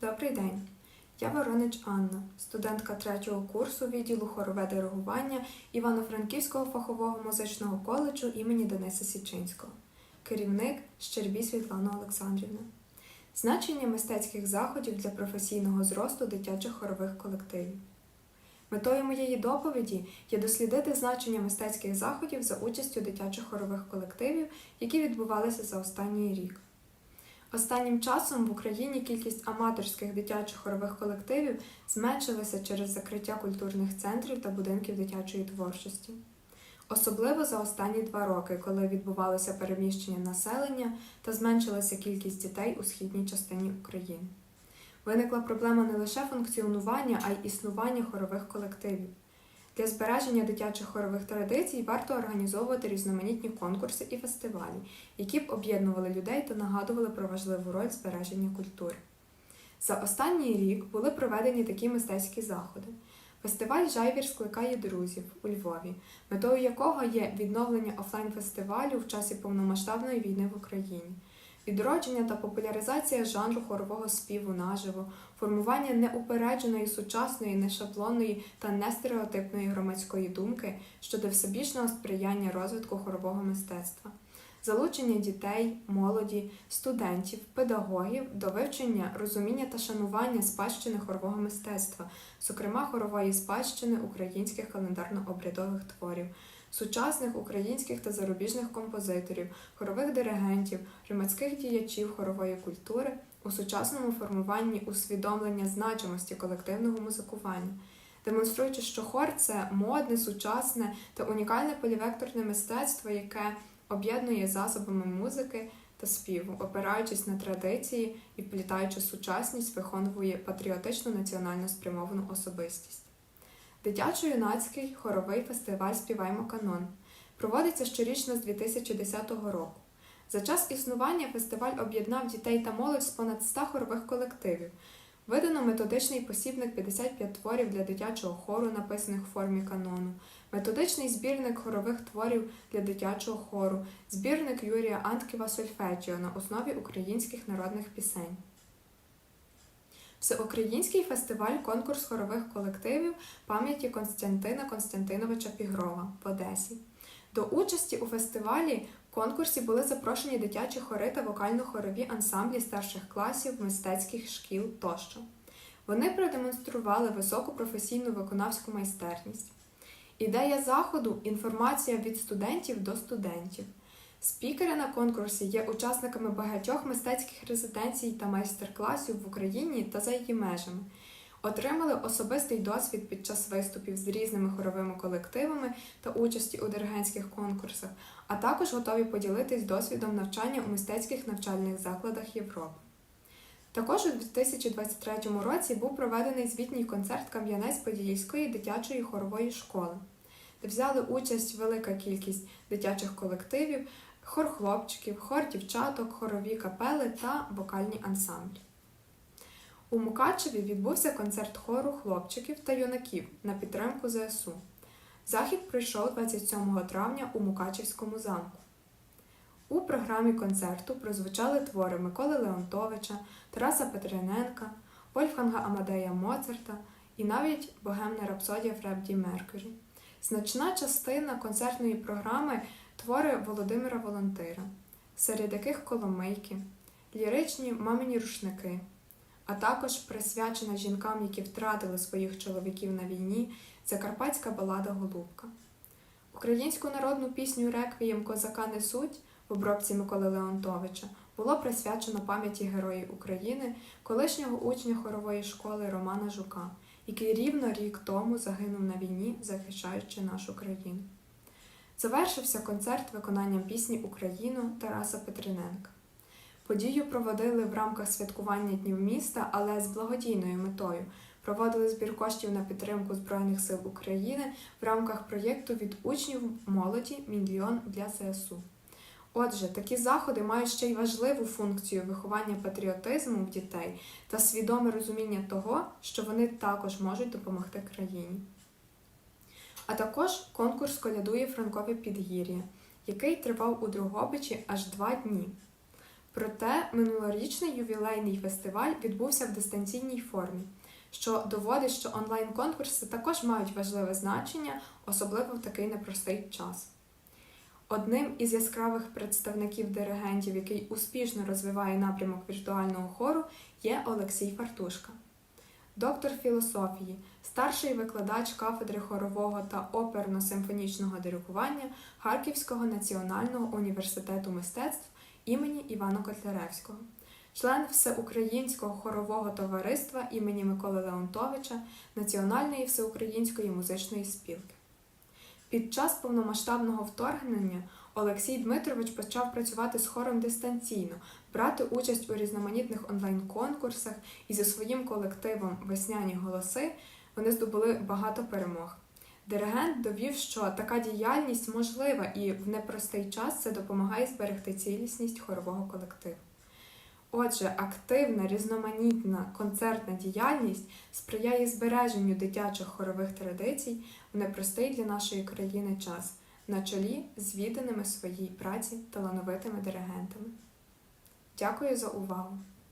Добрий день. Я Воронич Анна, студентка третього курсу відділу хорове диригування Івано-Франківського фахового музичного коледжу імені Дениса Січинського, керівник Щербій Світлана Олександрівна. Значення мистецьких заходів для професійного зросту дитячих хорових колективів. Метою моєї доповіді є дослідити значення мистецьких заходів за участю дитячих хорових колективів, які відбувалися за останній рік. Останнім часом в Україні кількість аматорських дитячих хорових колективів зменшилася через закриття культурних центрів та будинків дитячої творчості. Особливо за останні два роки, коли відбувалося переміщення населення та зменшилася кількість дітей у східній частині України. Виникла проблема не лише функціонування, а й існування хорових колективів. Для збереження дитячих хорових традицій варто організовувати різноманітні конкурси і фестивалі, які б об'єднували людей та нагадували про важливу роль збереження культури. За останній рік були проведені такі мистецькі заходи. Фестиваль Жайвір скликає друзів у Львові, метою якого є відновлення офлайн-фестивалю в часі повномасштабної війни в Україні, відродження та популяризація жанру хорового співу наживо, формування неупередженої сучасної, нешаблонної та нестереотипної громадської думки щодо всебічного сприяння розвитку хорового мистецтва, залучення дітей, молоді, студентів, педагогів до вивчення, розуміння та шанування спадщини хорового мистецтва, зокрема хорової спадщини українських календарно-обрядових творів. Сучасних українських та зарубіжних композиторів, хорових диригентів, громадських діячів хорової культури у сучасному формуванні усвідомлення значимості колективного музикування, демонструючи, що хор це модне, сучасне та унікальне полівекторне мистецтво, яке об'єднує засобами музики та співу, опираючись на традиції і вплітаючи сучасність, виховує патріотичну національно спрямовану особистість. Дитячо-юнацький хоровий фестиваль Співаймо канон проводиться щорічно з 2010 року. За час існування фестиваль об'єднав дітей та молодь з понад 100 хорових колективів. Видано методичний посібник 55 творів для дитячого хору, написаних в формі канону, методичний збірник хорових творів для дитячого хору, збірник Юрія Антківа Сольфеджіо на основі українських народних пісень. Всеукраїнський фестиваль конкурс хорових колективів пам'яті Константина Константиновича Пігрова в Одесі. До участі у фестивалі конкурсі були запрошені дитячі хори та вокально-хорові ансамблі старших класів, мистецьких шкіл тощо. Вони продемонстрували високу професійну виконавську майстерність. Ідея заходу інформація від студентів до студентів. Спікери на конкурсі є учасниками багатьох мистецьких резиденцій та майстер-класів в Україні та за її межами. Отримали особистий досвід під час виступів з різними хоровими колективами та участі у диригентських конкурсах, а також готові поділитись досвідом навчання у мистецьких навчальних закладах Європи. Також у 2023 році був проведений звітній концерт Кам'янець-Подільської дитячої хорової школи, де взяли участь велика кількість дитячих колективів, хор хлопчиків, хор дівчаток, хорові капели та вокальні ансамблі. У Мукачеві відбувся концерт хору хлопчиків та юнаків на підтримку ЗСУ. Захід пройшов 27 травня у Мукачевському замку. У програмі концерту прозвучали твори Миколи Леонтовича, Тараса Петриненка, Вольфганга Амадея Моцарта і навіть богемна рапсодія Фребді Меркурі. Значна частина концертної програми твори Володимира Волонтира, серед яких Коломийки, ліричні мамині рушники, а також присвячена жінкам, які втратили своїх чоловіків на війні, закарпатська балада Голубка. Українську народну пісню Реквієм Козака несуть в обробці Миколи Леонтовича було присвячено пам'яті Героїв України, колишнього учня хорової школи Романа Жука, який рівно рік тому загинув на війні, захищаючи нашу країну. Завершився концерт виконанням пісні Україну Тараса Петриненка. Подію проводили в рамках святкування Днів міста, але з благодійною метою. Проводили збір коштів на підтримку Збройних сил України в рамках проєкту від учнів молоді Мільйон для ЗСУ. Отже, такі заходи мають ще й важливу функцію виховання патріотизму в дітей та свідоме розуміння того, що вони також можуть допомогти країні. А також конкурс колядує Франкове Підгір'я, який тривав у Другобичі аж два дні. Проте минулорічний ювілейний фестиваль відбувся в дистанційній формі, що доводить, що онлайн-конкурси також мають важливе значення, особливо в такий непростий час. Одним із яскравих представників диригентів, який успішно розвиває напрямок віртуального хору, є Олексій Фартушка. Доктор філософії, старший викладач кафедри хорового та оперно-симфонічного диригування Харківського національного університету мистецтв імені Івана Котляревського, член Всеукраїнського хорового товариства імені Миколи Леонтовича Національної всеукраїнської музичної спілки. Під час повномасштабного вторгнення Олексій Дмитрович почав працювати з хором дистанційно, брати участь у різноманітних онлайн-конкурсах і зі своїм колективом Весняні голоси вони здобули багато перемог. Диригент довів, що така діяльність можлива і в непростий час це допомагає зберегти цілісність хорового колективу. Отже, активна, різноманітна концертна діяльність сприяє збереженню дитячих хорових традицій в непростий для нашої країни час, на чолі з відданими своїй праці талановитими диригентами. Дякую за увагу!